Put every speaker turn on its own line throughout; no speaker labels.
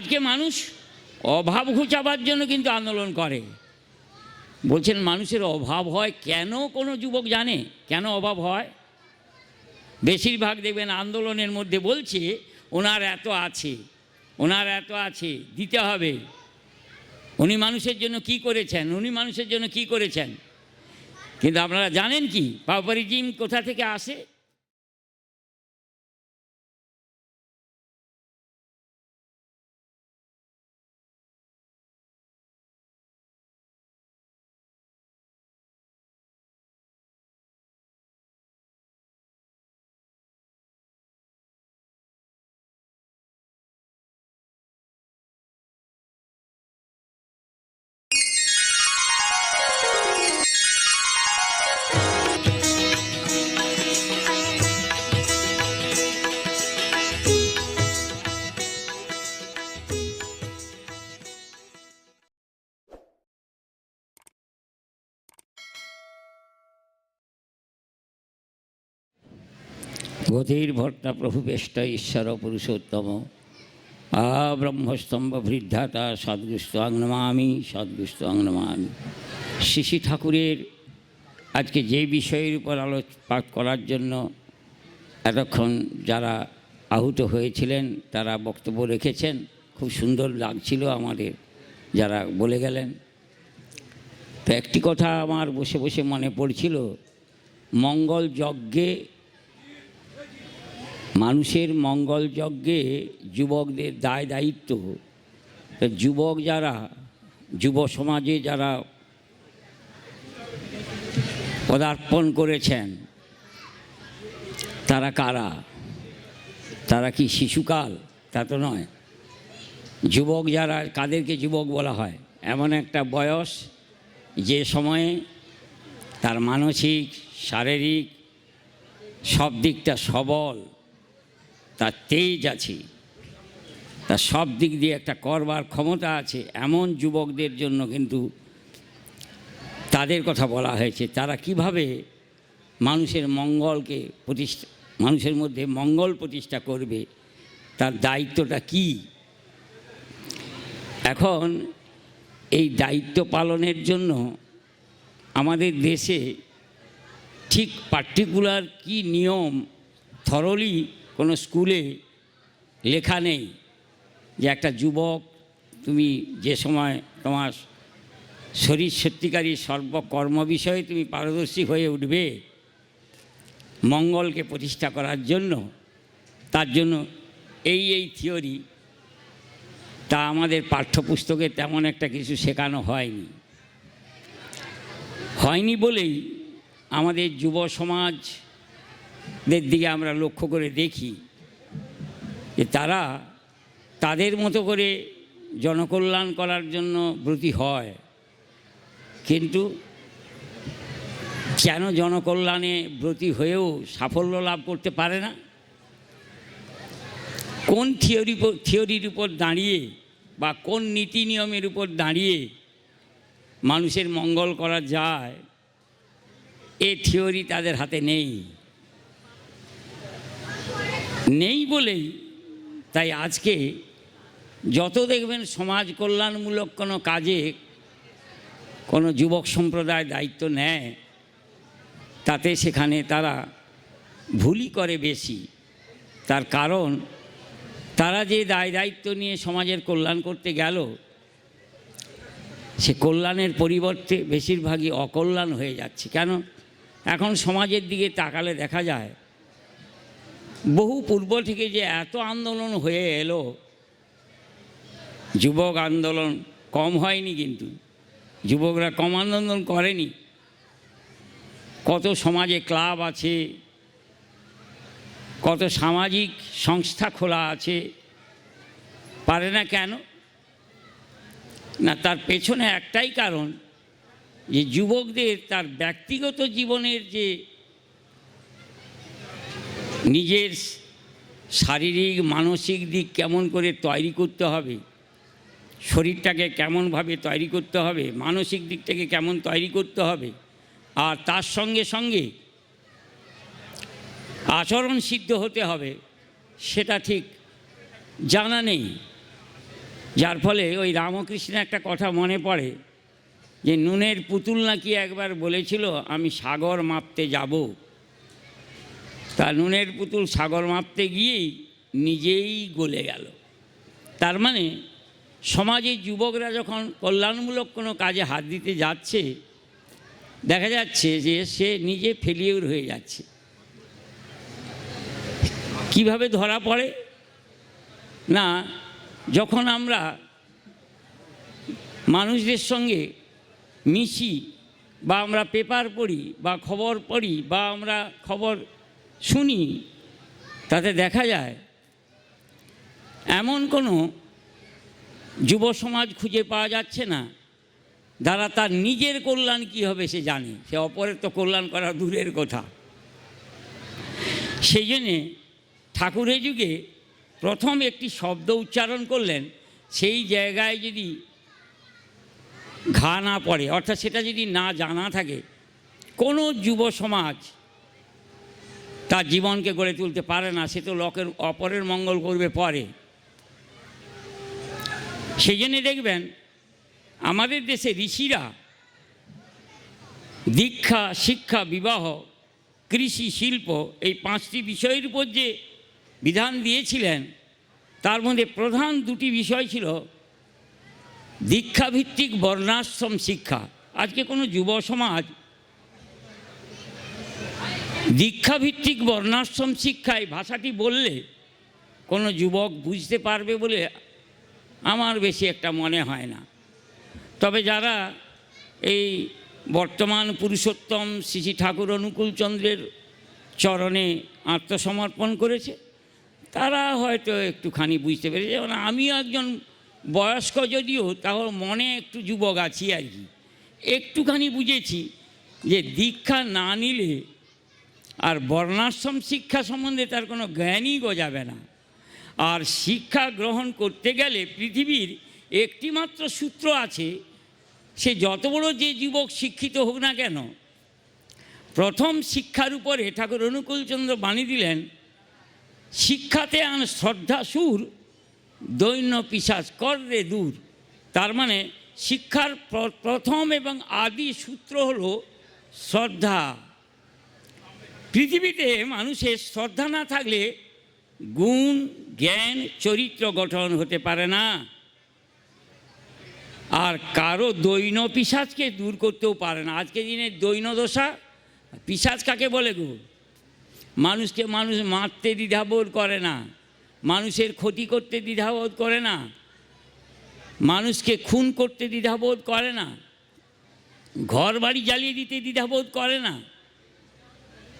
আজকে মানুষ অভাব ঘুচাবার জন্য কিন্তু আন্দোলন করে। বলছেন, মানুষের অভাব হয় কেন কোনো যুবক জানে? কেন অভাব হয়? বেশিরভাগ দেখবেন আন্দোলনের মধ্যে বলছে, ওনার এত আছে, ওনার এত আছে, দিতে হবে। উনি মানুষের জন্য কি করেছেন? উনি মানুষের জন্য কি করেছেন? কিন্তু আপনারা জানেন কি? পাওপারিজিম কোথা থেকে আসে? গতির ভর্তা প্রভু বেষ্ট ঈশ্বর পুরুষোত্তম। আ ব্রহ্মস্তম্ভ বৃদ্ধাতা সদ্গুস্ত আংনমামি সদ্গুস্ত আংনমামি শিশি ঠাকুরের আজকে যে বিষয়ের উপর আলোকপাত করার জন্য এতক্ষণ যারা আহত হয়েছিলেন, তারা বক্তব্য রেখেছেন, খুব সুন্দর লাগছিল আমাদের যারা বলে গেলেন। তো একটি কথা আমার বসে বসে মনে পড়ছিল, মঙ্গল যজ্ঞে মানুষের মঙ্গল যজ্ঞে যুবকদের দায় দায়িত্ব। যুবক যারা, যুব সমাজে যারা পদার্পণ করেছেন, তারা কারা? তারা কি শিশুকাল? তা তো নয়। যুবক যারা, কাদেরকে যুবক বলা হয়? এমন একটা বয়স যে সময়ে তার মানসিক, শারীরিক সব দিকটা সবল। তার তেজ আছে। তার সব দিক দিয়ে একটা করবার ক্ষমতা আছে, এমন যুবকদের জন্য কিন্তু তাদের কথা বলা হয়েছে। তারা কীভাবে মানুষের মঙ্গলকে প্রতিষ্ঠা, মানুষের মধ্যে মঙ্গল প্রতিষ্ঠা করবে, তার দায়িত্বটা কি? এখন এই দায়িত্ব পালনের জন্য আমাদের দেশে ঠিক পার্টিকুলার কি নিয়ম থরলি কোনো স্কুলে লেখা নেই যে একটা যুবক, তুমি যে সময় তোমার শরীর সত্যিকারী সর্বকর্ম বিষয়ে তুমি পারদর্শী হয়ে উঠবে, মঙ্গলকে প্রতিষ্ঠা করার জন্য, তার জন্য এই এই থিওরি, তা আমাদের পাঠ্যপুস্তকে তেমন একটা কিছু শেখানো হয়নি। হয়নি বলেই আমাদের যুব সমাজদের দিকে আমরা লক্ষ্য করে দেখি যে তারা তাদের মতো করে জনকল্যাণ করার জন্য ব্রতী হয়। কিন্তু কেন জনকল্যাণে ব্রতী হয়েও সাফল্য লাভ করতে পারে না? কোন থিওরি থিওরির উপর দাঁড়িয়ে বা কোন নীতি নিয়মের উপর দাঁড়িয়ে মানুষের মঙ্গল করা যায়, এ থিওরি তাদের হাতে নেই। নেই বলেই তাই আজকে যত দেখবেন সমাজ কল্যাণমূলক কোনো কাজে কোনো যুবক সম্প্রদায় দায়িত্ব নেয়, তাতে সেখানে তারা ভুলই করে বেশি। তার কারণ, তারা যে দায় দায়িত্ব নিয়ে সমাজের কল্যাণ করতে গেল, সে কল্যাণের পরিবর্তে বেশিরভাগই অকল্যাণ হয়ে যাচ্ছে। কেন? এখন সমাজের দিকে তাকালে দেখা যায় বহু পূর্ব থেকে যে এত আন্দোলন হয়ে এলো, যুবক আন্দোলন কম হয়নি কিন্তু। যুবকরা কম আন্দোলন করেনি। কত সমাজে ক্লাব আছে, কত সামাজিক সংস্থা খোলা আছে, পারে না কেন? না, তার পেছনে একটাই কারণ যে যুবকদের তার ব্যক্তিগত জীবনের যে নিজের শারীরিক, মানসিক দিক কেমন করে তৈরি করতে হবে? শরীরটাকে কেমনভাবে তৈরি করতে হবে? মানসিক দিকটাকে কেমন তৈরি করতে হবে? আর তার সঙ্গে সঙ্গে আচরণ সিদ্ধ হতে হবে, সেটা ঠিক জানা নেই। যার ফলে ওই রামকৃষ্ণের একটা কথা মনে পড়ে যে, নুনের পুতুল নাকি একবার বলেছিল, আমি সাগর মাপতে যাব। তা নুনের পুতুল সাগর মাপতে গিয়েই নিজেই গলে গেল। তার মানে সমাজে যুবকরা যখন কল্যাণমূলক কোনো কাজে হাত দিতে যাচ্ছে, দেখা যাচ্ছে যে সে নিজে ফেলিউর হয়ে যাচ্ছে। কীভাবে ধরা পড়ে? না, যখন আমরা মানুষদের সঙ্গে মিশি বা আমরা পেপার পড়ি বা খবর পড়ি বা আমরা খবর শুনি, তাতে দেখা যায় এমন কোনো যুব সমাজ খুঁজে পাওয়া যাচ্ছে না। যারা তার নিজের কল্যাণ কী হবে সে জানে। সে অপরের তো কল্যাণ করা দূরের কথা। সেই জন্যে ঠাকুরের যুগে প্রথম একটি শব্দ উচ্চারণ করলেন, সেই জায়গায় যদি ঘা না পড়ে, অর্থাৎ সেটা যদি না জানা থাকে, কোনো যুব সমাজ তার জীবনকে গড়ে তুলতে পারে না, সে তো লোকের অপরের মঙ্গল করবে পরে। সেই জন্যে দেখবেন, আমাদের দেশে ঋষিরা দীক্ষা, শিক্ষা, বিবাহ, কৃষি, শিল্প এই পাঁচটি বিষয়ের উপর যে বিধান দিয়েছিলেন, তার মধ্যে প্রধান দুটি বিষয় ছিল দীক্ষাভিত্তিক বর্ণাশ্রম শিক্ষা। আজকে কোনো যুব সমাজ দীক্ষাভিত্তিক বর্ণাশ্রম শিক্ষায় ভাষাটি বললে কোনো যুবক বুঝতে পারবে বলে আমার বেশি একটা মনে হয় না। তবে যারা এই বর্তমান পুরুষোত্তম শ্রী ঠাকুর অনুকূলচন্দ্রের চরণে আত্মসমর্পণ করেছে, তারা হয়তো একটুখানি বুঝতে পেরেছে। যেমন আমিও একজন বয়স্ক যদিও, তাও মনে একটু যুবক আছি আর কি। একটুখানি বুঝেছি যে দীক্ষা না নিলে আর বর্ণাশ্রম শিক্ষা সম্বন্ধে তার কোনো জ্ঞানই গজাবে না। আর শিক্ষা গ্রহণ করতে গেলে পৃথিবীর একটিমাত্র সূত্র আছে, সে যত বড় যে যুবক শিক্ষিত হোক না কেন, প্রথম শিক্ষার উপরে ঠাকুর অনুকূলচন্দ্র বাণী দিলেন, শিক্ষাতে আন শ্রদ্ধা সুর, দৈন্য পিসাজ কর রে দূর। তার মানে শিক্ষার প্রথম এবং আদি সূত্র হলো শ্রদ্ধা। পৃথিবীতে মানুষের শ্রদ্ধা না থাকলে গুণ, জ্ঞান, চরিত্র গঠন হতে পারে না। আর কারও দৈন পিসাজকে দূর করতেও পারে না। আজকে দিনে দৈন দশা পিসাজ কাকে বলে গো? মানুষকে মানুষ মারতে দ্বিধাবোধ করে না। মানুষের ক্ষতি করতে দ্বিধাবোধ করে না। মানুষকে খুন করতে দ্বিধাবোধ করে না। ঘর বাড়ি জ্বালিয়ে দিতে দ্বিধাবোধ করে না।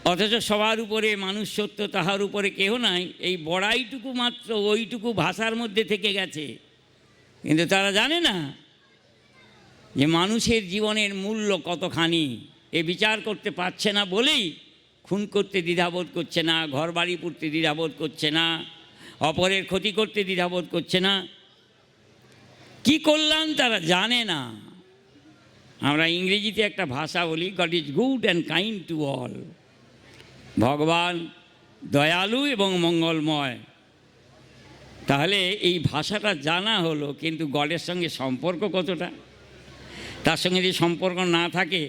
অথচ সবার উপরে মানুষ সত্য তাহার উপরে কেহ নাই। এই বড়াইটুকু মাত্র, ওইটুকু ভাষার মধ্যে থেকে গেছে। কিন্তু তারা জানে না যে মানুষের জীবনের মূল্য কতখানি। এ বিচার করতে পারছে না বলেই খুন করতে দ্বিধাবোধ করছে না ঘর বাড়ি পুড়তে দ্বিধাবোধ করছে না, অপরের ক্ষতি করতে দ্বিধাবোধ করছে না। কি করলাম তারা জানে না। আমরা ইংরেজিতে একটা ভাষা বলি God is good and kind to all ভগবান দয়ালু এবং মঙ্গলময়। তাহলে এই ভাষাটা জানা হলো, কিন্তু গডের সঙ্গে সম্পর্ক কতটা? তার সঙ্গে যদি সম্পর্ক না থাকে,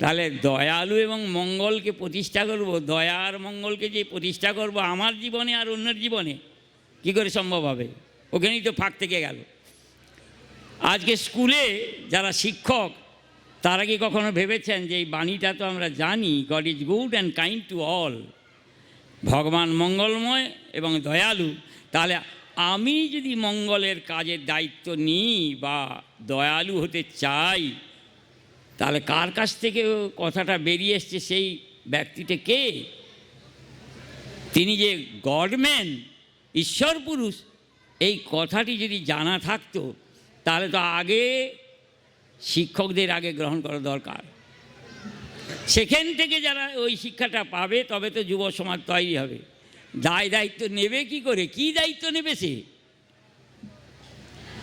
তাহলে দয়ালু এবং মঙ্গলকে প্রতিষ্ঠা করব, দয়া আর মঙ্গলকে যে প্রতিষ্ঠা করব আমার জীবনে আর অন্যের জীবনে, কি করে সম্ভব হবে? ওখানেই তো ফাঁক থেকে গেল। আজকে স্কুলে যারা শিক্ষক তারা কি কখনো ভেবেছেন যে এই বাণীটা তো আমরা জানি God is good and kind to all ভগবান মঙ্গলময় এবং দয়ালু। তাহলে আমি যদি মঙ্গলের কাজের দায়িত্ব নিই বা দয়ালু হতে চাই, তাহলে কার কাছ থেকে কথাটা বেরিয়ে এসছে সেই ব্যক্তিটা কে? তিনি যে গডম্যান ঈশ্বর পুরুষ এই কথাটি যদি জানা থাকতো, তাহলে তো আগে শিক্ষকদের আগে গ্রহণ করা দরকার। সেখান থেকে যারা ওই শিক্ষাটা পাবে, তবে তো যুব সমাজ তৈরি হবে। দায় দায়িত্ব নেবে কি করে? কি দায়িত্ব নেবে সে?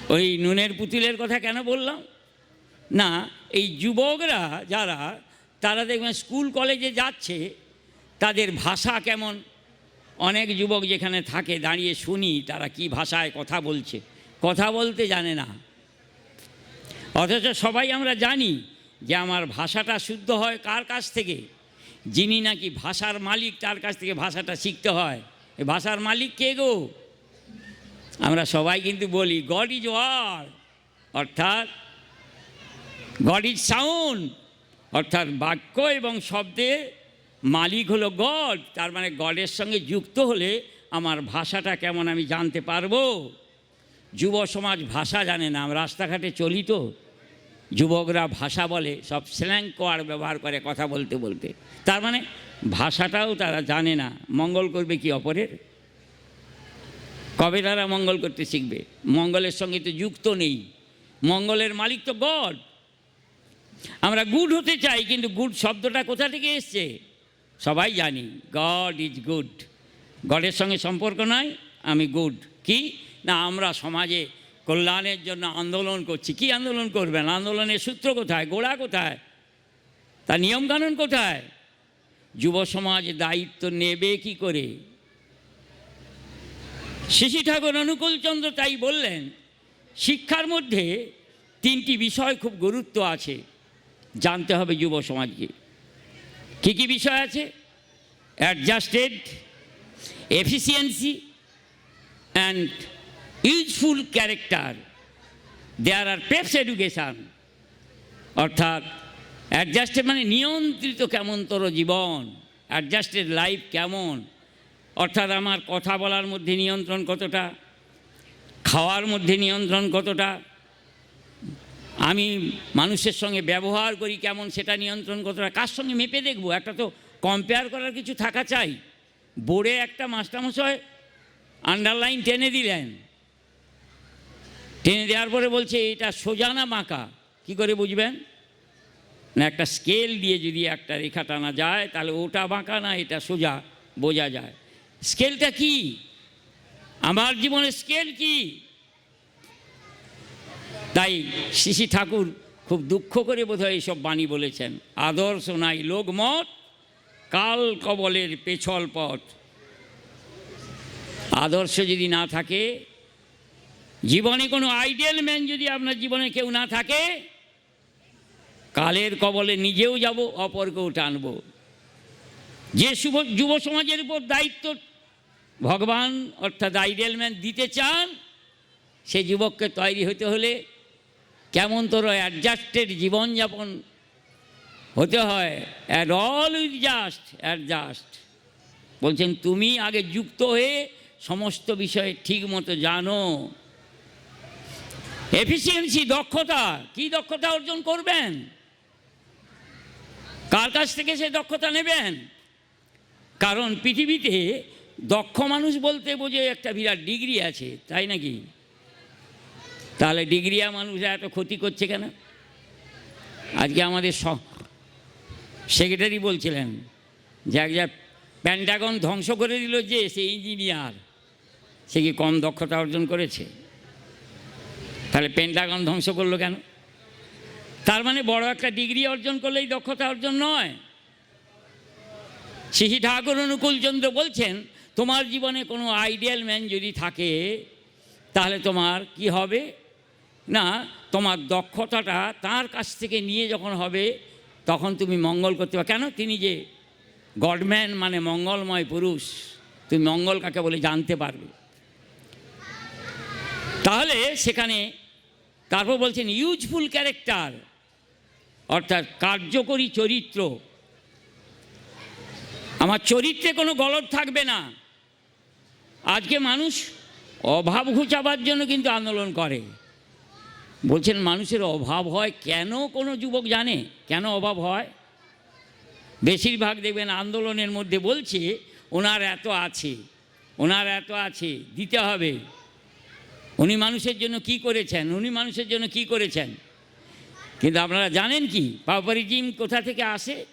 ওই নুনের পুতুলের কথা কেন বললাম? না, এই যুবকরা যারা, তারা দেখবেন স্কুল, কলেজে যাচ্ছে, তাদের ভাষা কেমন? অনেক যুবক যেখানে থাকে, দাঁড়িয়ে শুনি তারা কি ভাষায় কথা বলছে। কথা বলতে জানে না। অথচ সবাই আমরা জানি যে আমার ভাষাটা শুদ্ধ হয় কার কাছ থেকে? যিনি নাকি ভাষার মালিক, তার কাছ থেকে ভাষাটা শিখতে হয়। ভাষার মালিক কে গো? আমরা সবাই কিন্তু বলি গড ইজ ওয়ার অর্থাৎ গড ইজ সাউন্ড অর্থাৎ বাক্য এবং শব্দে মালিক হলো গড তার মানে গডের সঙ্গে যুক্ত হলে আমার ভাষাটা কেমন আমি জানতে পারব? যুব সমাজ ভাষা জানে না রাস্তাঘাটে চলি তো। যুবকরা ভাষা বলে, সব স্ল্যাং কোয়ার ব্যবহার করে কথা বলতে বলতে। তার মানে ভাষাটাও তারা জানে না, মঙ্গল করবে কি অপরের? কবে তারা মঙ্গল করতে শিখবে? মঙ্গলের সঙ্গে তো যুক্ত নেই। মঙ্গলের মালিক তো গড। আমরা গুড হতে চাই, কিন্তু গুড শব্দটা কোথা থেকে এসছে? সবাই জানি গড ইজ গুড গডের সঙ্গে সম্পর্ক নয়, আমি গুড কি? না, আমরা সমাজে কল্যাণের জন্য আন্দোলন করছি। কি আন্দোলন করবেন? আন্দোলনের সূত্র কোথায়? গোড়া কোথায়? তার নিয়মকানুন কোথায়? যুব সমাজ দায়িত্ব নেবে কি করে? শিশি ঠাকুর অনুকূলচন্দ্র তাই বললেন, শিক্ষার মধ্যে তিনটি বিষয় খুব গুরুত্ব আছে, জানতে হবে যুব সমাজকে। কী কী বিষয় আছে? Adjusted efficiency and useful character there are পেপস education অর্থাৎ অ্যাডজাস্টেড মানে নিয়ন্ত্রিত কেমনতর জীবন অ্যাডজাস্টেড লাইফ কেমন? অর্থাৎ, আমার কথা বলার মধ্যে নিয়ন্ত্রণ কতটা? খাওয়ার মধ্যে নিয়ন্ত্রণ কতটা? আমি মানুষের সঙ্গে ব্যবহার করি কেমন, সেটা নিয়ন্ত্রণ কতটা? কার সঙ্গে মেপে দেখব? একটা তো কম্পেয়ার করার কিছু থাকা চাই। বোর্ডে একটা মাস্টারমশাই আন্ডারলাইন টেনে দিলেন। টেনে দেওয়ার পরে বলছে, এটা সোজা না বাঁকা? কী করে বুঝবেন? না, একটা স্কেল দিয়ে যদি একটা রেখা টানা যায়, তাহলে ওটা বাঁকা না, এটা সোজা, বোঝা যায়। স্কেলটা কি? আমার জীবনের স্কেল কি? তাই শিশি ঠাকুর খুব দুঃখ করে বোধহয় এইসব বাণী বলেছেন। আদর্শ নাই লোকমত, কাল কবলের পেছল পথ। আদর্শ যদি না থাকে জীবনে কোনো আইডিয়াল ম্যান যদি আপনার জীবনে কেউ না থাকে, কালের কবলে নিজেও যাব, অপরকেও টানব। যে শুভ, যুব সমাজের উপর দায়িত্ব ভগবান, অর্থাৎ আইডিয়াল ম্যান দিতে চান, সে যুবককে তৈরি হতে হলে কেমন তোর অ্যাডজাস্টেড জীবনযাপন হতে হয়। At all with just adjust. বলছেন, তুমি আগে যুক্ত হয়ে সমস্ত বিষয়ে ঠিক মতো জানো। এফিসিয়েন্সি দক্ষতা, কি দক্ষতা অর্জন করবেন? কার কাছ থেকে সে দক্ষতা নেবেন? কারণ পৃথিবীতে দক্ষ মানুষ বলতে বোঝে একটা বিরাট ডিগ্রি আছে, তাই নাকি? তাহলে ডিগ্রিয়া মানুষ এত ক্ষতি করছে কেন? আজকে আমাদের সেক্রেটারি বলছিলেন যে এক যা প্যান্টাগন ধ্বংস করে দিল যে, সে ইঞ্জিনিয়ার সে কি কম দক্ষতা অর্জন করেছে? তাহলে পেন্টাগন ধ্বংস করল কেন? তার মানে বড় একটা ডিগ্রি অর্জন করলেই দক্ষতা অর্জন নয়। শিশি ঠাকুর অনুকূলচন্দ্র বলছেন, তোমার জীবনে কোনো আইডিয়াল ম্যান যদি থাকে, তাহলে তোমার কি হবে? না, তোমার দক্ষতাটা তার কাছ থেকে নিয়ে যখন হবে, তখন তুমি মঙ্গল করতে পারো। কেন? তিনি যে গডম্যান মানে মঙ্গলময় পুরুষ, তুমি মঙ্গল কাকে বলে জানতে পারবে? তাহলে সেখানে তারপর বলছেন ইউজফুল ক্যারেক্টার অর্থাৎ কার্যকরী চরিত্র। আমার চরিত্রে কোনো গলদ থাকবে না। আজকে মানুষ অভাব ঘুচাবার জন্য কিন্তু আন্দোলন করে। বলছেন, মানুষের অভাব হয় কেন কোনো যুবক জানে? কেন অভাব হয়? বেশিরভাগ দেখবেন আন্দোলনের মধ্যে বলছে, ওনার এত আছে, ওনার এত আছে, দিতে হবে। উনি মানুষের জন্য কি করেছেন? উনি মানুষের জন্য কি করেছেন? কিন্তু আপনারা জানেন কি? পাওপারিজিম কোথা থেকে আসে?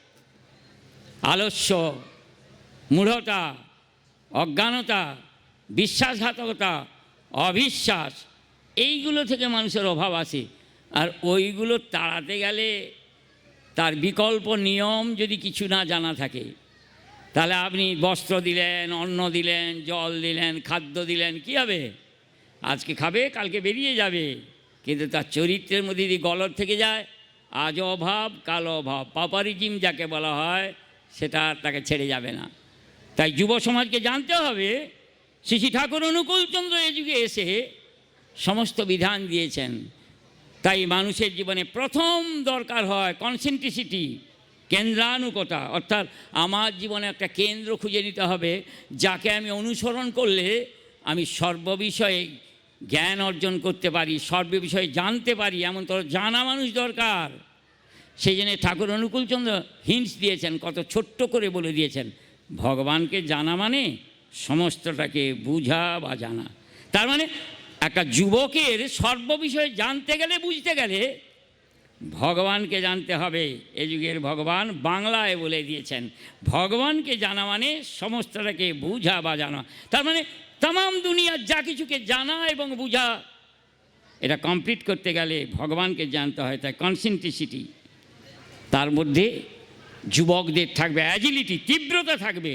আলস্য, মূঢ়তা, অজ্ঞানতা, বিশ্বাসঘাতকতা, অবিশ্বাস, এইগুলো থেকে মানুষের অভাব আসে আর ওইগুলো তাড়াতে গেলে তার বিকল্প নিয়ম যদি কিছু না জানা থাকে, তাহলে আপনি বস্ত্র দিলেন, অন্ন দিলেন, জল দিলেন, খাদ্য দিলেন, কী হবে? আজকে খাবে, কালকে বেরিয়ে যাবে। কিন্তু তার চরিত্রের মধ্যে যদি গলদ থেকে যায়, আজ অভাব, কাল অভাব। পাপারিজিম যাকে বলা হয়, সেটা তাকে ছেড়ে যাবে না। তাই যুব সমাজকে জানতে হবে, শ্রী ঠাকুর অনুকূলচন্দ্র এ যুগে এসে সমস্ত বিধান দিয়েছেন। তাই মানুষের জীবনে প্রথম দরকার হয় কনসেন্ট্রিসিটি কেন্দ্রানুকতা অর্থাৎ আমার জীবনে একটা কেন্দ্র খুঁজে নিতে হবে, যাকে আমি অনুসরণ করলে আমি সর্ববিষয়ে জ্ঞান অর্জন করতে পারি, সর্ব বিষয়ে জানতে পারি, এমন তো জানা মানুষ দরকার। সেই জন্য ঠাকুর অনুকূলচন্দ্র হিন্টস দিয়েছেন, কত ছোট্ট করে বলে দিয়েছেন। ভগবানকে জানা মানে সমস্তটাকে বুঝা বা জানা। তার মানে একটা যুবকের সর্ব সর্ববিষয়ে জানতে গেলে, বুঝতে গেলে ভগবানকে জানতে হবে। এ যুগের ভগবান বাংলায় বলে দিয়েছেন, ভগবানকে জানা মানে সমস্তটাকে বুঝা বা জানা। তার মানে তাম দুনিয়ার যা কিছুকে জানা এবং বুঝা, এটা কমপ্লিট করতে গেলে ভগবানকে জানতে হয় তাই কনসেন্ট্রিসিটি তার মধ্যে যুবকদের থাকবে অ্যাজিলিটি তীব্রতা থাকবে।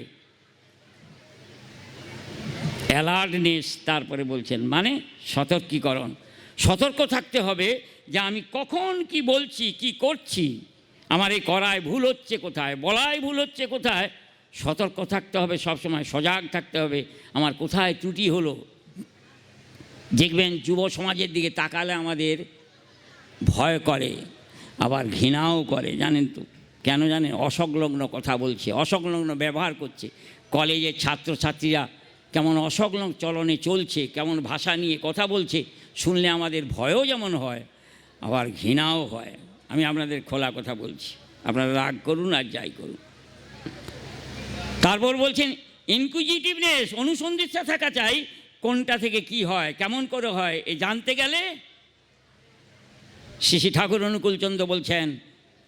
অ্যালার্টনেস তারপরে বলছেন মানে সতর্কীকরণ। সতর্ক থাকতে হবে যে আমি কখন কি বলছি, কি করছি। আমার এই করায় ভুল হচ্ছে কোথায় বলায় ভুল হচ্ছে কোথায় সতর্ক থাকতে হবে, সবসময় সজাগ থাকতে হবে। আমার কোথায় ত্রুটি হলো? দেখবেন যুব সমাজের দিকে তাকালে আমাদের ভয় করে, আবার ঘৃণাও করে, জানেন তো? কেন জানেন? অসংলগ্ন কথা বলছে, অসংলগ্ন ব্যবহার করছে। কলেজের ছাত্রছাত্রীরা কেমন অসংলগ্ন চলনে চলছে, কেমন ভাষা নিয়ে কথা বলছে, শুনলে আমাদের ভয়ও যেমন হয়, আবার ঘৃণাও হয়। আমি আপনাদের খোলা কথা বলছি। আপনারা রাগ করুন আর যাই করুন। তারপর বলছেন ইনকুইজিটিভনেস অনুসন্ধিৎসা থাকা চাই, কোনটা থেকে কি হয়, কেমন করে হয়, এ জানতে গেলে? শ্রী ঠাকুর অনুকূলচন্দ্র বলছেন,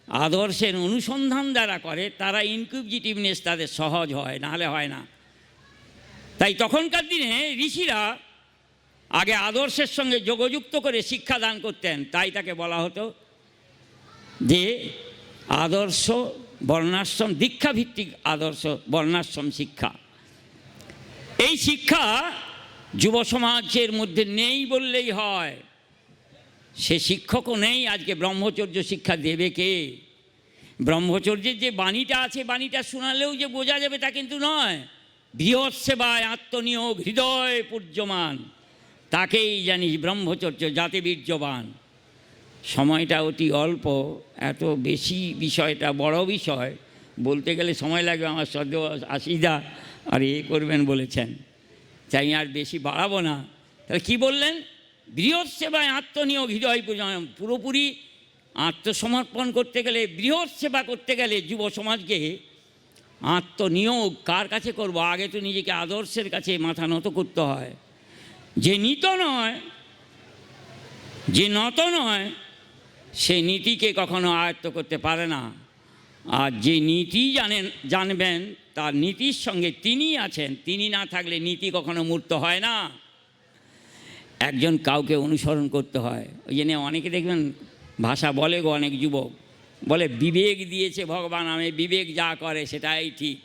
আদর্শের অনুসন্ধান যারা করে, তারা ইনকুইজিটিভনেস তাদের সহজ হয়, নাহলে হয় না। তাই তখনকার দিনে ঋষিরা আগে আদর্শের সঙ্গে যোগযুক্ত করে শিক্ষা দান করতেন, তাই তাকে বলা হতো যে, আদর্শ বর্ণাশ্রম, দীক্ষাভিত্তিক আদর্শ বর্ণাশ্রম শিক্ষা। এই শিক্ষা যুব সমাজের মধ্যে নেই বললেই হয়। সে শিক্ষকও নেই, আজকে ব্রহ্মচর্য শিক্ষা দেবে কে? ব্রহ্মচর্যের যে বাণীটা আছে, বাণীটা শোনালেও যে বোঝা যাবে তা কিন্তু নয়। বৃহৎ সেবায় আত্মনিয়োগ, হৃদয় পূজ্যমান। তাকেই জানিস ব্রহ্মচর্য জাতি বীর্যবান সময়টা অতি অল্প, এত বেশি বিষয়টা বড় বিষয়, বলতে গেলে সময় লাগবে আমার সদ্য আশিদা আর এ করবেন বলেছেন। চাই আর বেশি বাড়াবো না। তাহলে কী বললেন? বৃহৎ সেবায় আত্মনিয়োগ, হৃদয় পূজন পুরোপুরি আত্মসমর্পণ করতে গেলে, বৃহৎ সেবা করতে গেলে যুব সমাজকে আত্মনিয়োগ কার কাছে করব? আগে তো নিজেকে আদর্শের কাছে মাথা নত করতে হয়। যে নিত নয়, যে নত নয় সে নীতিকে কখনো আয়ত্ত করতে পারে না। আর যে নীতি জানেন, জানবেন, তার নীতির সঙ্গে তিনি আছেন, তিনি না থাকলে নীতি কখনো মূর্ত হয় না। একজন কাউকে অনুসরণ করতে হয়। ওই জন্য অনেকে দেখবেন, ভাষা বলে গো অনেক যুবক, বলে, বিবেক দিয়েছে ভগবান, আমি বিবেক যা করে সেটাই ঠিক।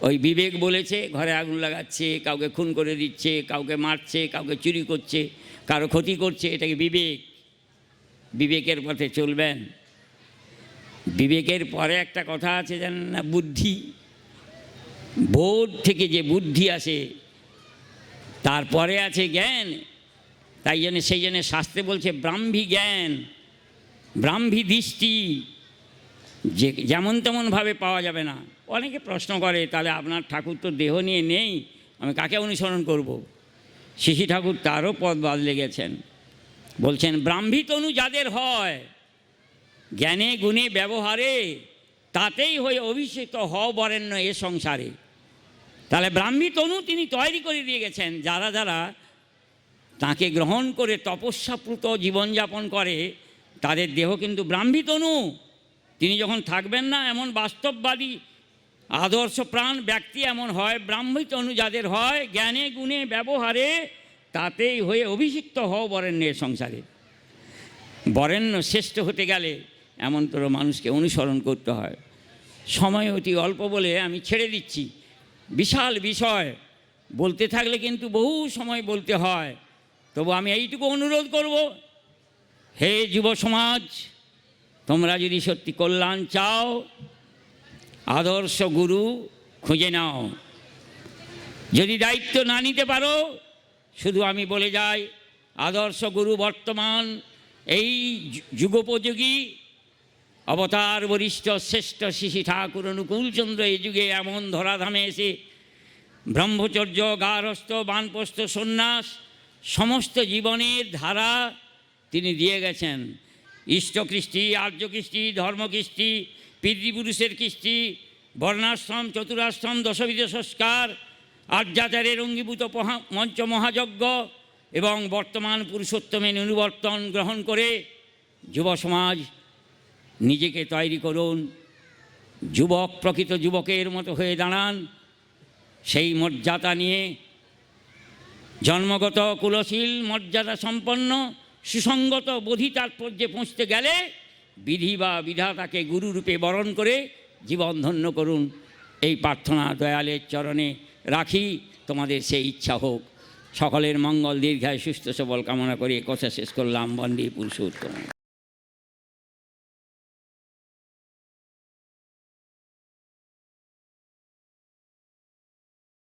ওই বিবেক বলেছে, ঘরে আগুন লাগাচ্ছে, কাউকে খুন করে দিচ্ছে, কাউকে মারছে, কাউকে চুরি করছে, কারও ক্ষতি করছে এটাকে বিবেক? বিবেকের পথে চলবেন। বিবেকের পরে একটা কথা আছে জানেন না, বুদ্ধি। বোধ থেকে যে বুদ্ধি আসে তারপরে আছে জ্ঞান। তাই জন্য, সেই জন্য শাস্ত্রে বলছে ব্রাহ্মী জ্ঞান, ব্রাহ্মী দৃষ্টি। যে, যেমন তেমনভাবে পাওয়া যাবে না। অনেকে প্রশ্ন করে, তাহলে আপনার ঠাকুর তো দেহ নিয়ে নেই, আমি কাকে অনুসরণ করব। শিশি ঠাকুর তারও পদ বদলে গেছেন। বলছেন, ব্রাহ্মী তনু যাদের হয়, জ্ঞানে গুণে ব্যবহারে, তাতেই হয়ে অভিষেক হও বরেণ্য এ সংসারে। তাহলে ব্রাহ্মী তনু তৈরি করে দিয়ে গেছেন, যারা যারা তাকে গ্রহণ করে তপস্যাপ্রুত জীবনযাপন করে, তাদের দেহ কিন্তু ব্রাহ্মী তনু যখন থাকবেন না, এমন বাস্তববাদী, আদর্শ প্রাণ ব্যক্তি এমন হয়, ব্রাহ্মী তনু যাদের হয়, জ্ঞানে গুণে ব্যবহারে তাতেই হয়ে অভিষিক্ত হও বরেণ্যের সংসারে। বরেণ্য শ্রেষ্ঠ হতে গেলে এমন তোর মানুষকে অনুসরণ করতে হয়। সময় অতি অল্প বলে আমি ছেড়ে দিচ্ছি। বিশাল বিষয়। বলতে থাকলে কিন্তু বহু সময় বলতে হয়। তবু আমি এইটুকু অনুরোধ করব, হে যুব সমাজ, তোমরা যদি সত্যি কল্যাণ চাও, আদর্শ গুরু খুঁজে নাও। যদি দায়িত্ব না নিতে পারো শুধু আমি বলে যাই, আদর্শ গুরু বর্তমান এই যুগোপযোগী, অবতার বরিষ্ঠ শ্রেষ্ঠ শিশি ঠাকুর অনুকূলচন্দ্র এই যুগে এমন ধরাধামে এসে ব্রহ্মচর্য গারস্থ বানপ্রস্থ, সন্ন্যাস, সমস্ত জীবনের ধারা তিনি দিয়ে গেছেন। ইষ্ট কৃষ্টি, আর্য কৃষ্টি ধর্মকৃষ্টি পিতৃপুরুষের কৃষ্টি, বর্ণাশ্রম, চতুরাশ্রম, দশবিধ সংস্কার আর্যাচারের অঙ্গীভূত মঞ্চ মহাযজ্ঞ এবং বর্তমান পুরুষোত্তমের অনুবর্তন গ্রহণ করে যুব সমাজ নিজেকে তৈরি করুন। যুবক, প্রকৃত যুবকের মতো হয়ে দাঁড়ান। সেই মর্যাদা নিয়ে জন্মগত কুলশীল, মর্যাদা সম্পন্ন, সুসঙ্গত বোধি তাৎপর্যে পৌঁছতে গেলে বিধি বা বিধাতাকে গুরুরূপে বরণ করে জীবন ধন্য করুন। এই প্রার্থনা দয়ালের চরণে রাখি, তোমাদের সেই ইচ্ছা হোক। সকলের মঙ্গল, দীর্ঘায় সুস্থ সবল কামনা করে কথা শেষ করলাম। বন্দী পুরুষোত্তম।